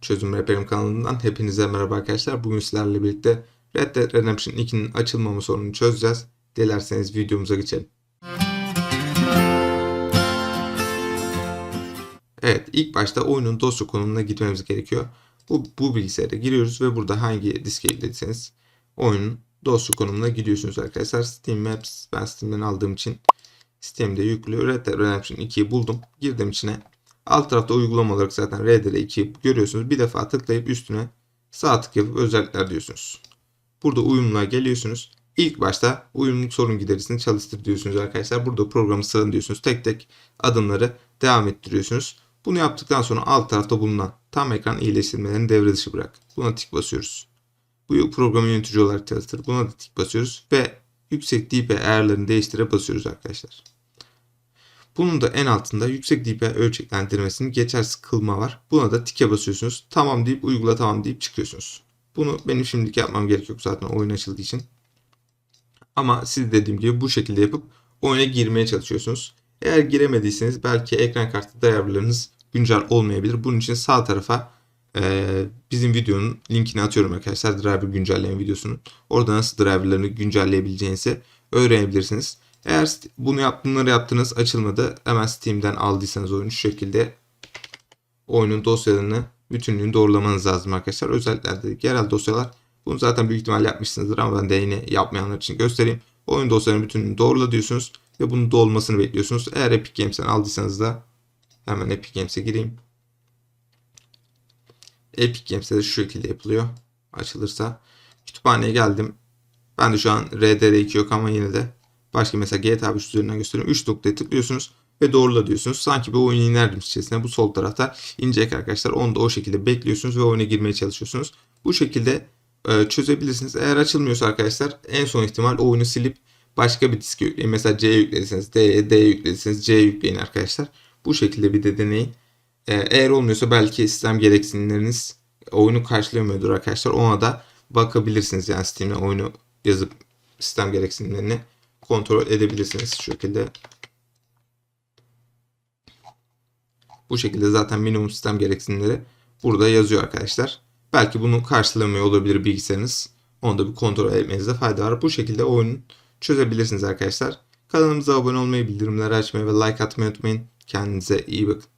Çözüm Rehberim kanalından hepinize merhaba arkadaşlar. Bugün sizlerle birlikte Red Dead Redemption 2'nin açılmama sorununu çözeceğiz. Dilerseniz videomuza geçelim. Evet ilk başta oyunun dosya konumuna gitmemiz gerekiyor. Bu, bu bilgisayara giriyoruz ve burada hangi diske yüklediyseniz oyunun dosya konumuna gidiyorsunuz arkadaşlar. Steam Maps ben Steam'den aldığım için Steam'de yüklü Red Dead Redemption 2'yi buldum. Girdim içine. Alt tarafta uygulama olarak zaten RDR2'yi görüyorsunuz. Bir defa tıklayıp üstüne sağ tık yapıp özellikler diyorsunuz. Burada uyumluğa geliyorsunuz. İlk başta uyumluluk sorun giderisini çalıştır diyorsunuz arkadaşlar. Burada programı sıralayın diyorsunuz. Tek tek adımları devam ettiriyorsunuz. Bunu yaptıktan sonra alt tarafta bulunan tam ekran iyileştirmelerini devre dışı bırak. Buna tik basıyoruz. Bu programı yönetici olarak çalıştır. Buna da tik basıyoruz ve yüksek DP ayarlarını değiştire basıyoruz arkadaşlar. Bunun da en altında yüksek DPI ölçeklendirmesinin geçersiz kılma var. Buna da tike basıyorsunuz. Tamam deyip uygula tamam deyip çıkıyorsunuz. Bunu benim şimdilik yapmam gerek yok zaten oyun açıldığı için. Ama siz dediğim gibi bu şekilde yapıp oyuna girmeye çalışıyorsunuz. Eğer giremediyseniz belki ekran kartı ayarlarınız güncel olmayabilir. Bunun için sağ tarafa e, bizim videonun linkini atıyorum arkadaşlar. Driver güncelleme videosunun. Orada nasıl driverlarını güncelleyebileceğinizi öğrenebilirsiniz. Eğer bunu yap, yaptınız açılmadı hemen Steam'den aldıysanız oyunu şu şekilde oyunun dosyalarını bütünlüğünü doğrulamanız lazım arkadaşlar. Özelliklerde yerel dosyalar bunu zaten büyük ihtimal yapmışsınızdır ama ben de yine yapmayanlar için göstereyim. Oyun dosyalarının bütünlüğünü doğrula diyorsunuz ve bunun dolmasını bekliyorsunuz. Eğer Epic Games'ten aldıysanız da hemen Epic Games'e gireyim. Epic Games'te de şu şekilde yapılıyor. Açılırsa. Kütüphaneye geldim. Ben de şu an RDR2 yok ama yine de Başka mesela GTA 5 üzerinden göstereyim. 3 noktaya tıklıyorsunuz ve doğrula diyorsunuz. Sanki bir oyun inerdim içerisine. Bu sol tarafta inecek arkadaşlar. Onu da o şekilde bekliyorsunuz ve oyuna girmeye çalışıyorsunuz. Bu şekilde e, çözebilirsiniz. Eğer açılmıyorsa arkadaşlar en son ihtimal oyunu silip başka bir diske yükleyin. Mesela C yüklediyseniz D'ye, D yüklediyseniz C yükleyin arkadaşlar. Bu şekilde bir de deneyin. E, eğer olmuyorsa belki sistem gereksinimleriniz oyunu karşılamıyordur arkadaşlar. Ona da bakabilirsiniz. Yani Steam'e oyunu yazıp sistem gereksinimlerini kontrol edebilirsiniz şu şekilde. Bu şekilde zaten minimum sistem gereksinimleri burada yazıyor arkadaşlar. Belki bunu karşılamıyor olabilir bilgisayarınız. Onu da bir kontrol etmenizde fayda var. Bu şekilde oyunu çözebilirsiniz arkadaşlar. Kanalımıza abone olmayı, bildirimleri açmayı ve like atmayı unutmayın. Kendinize iyi bakın.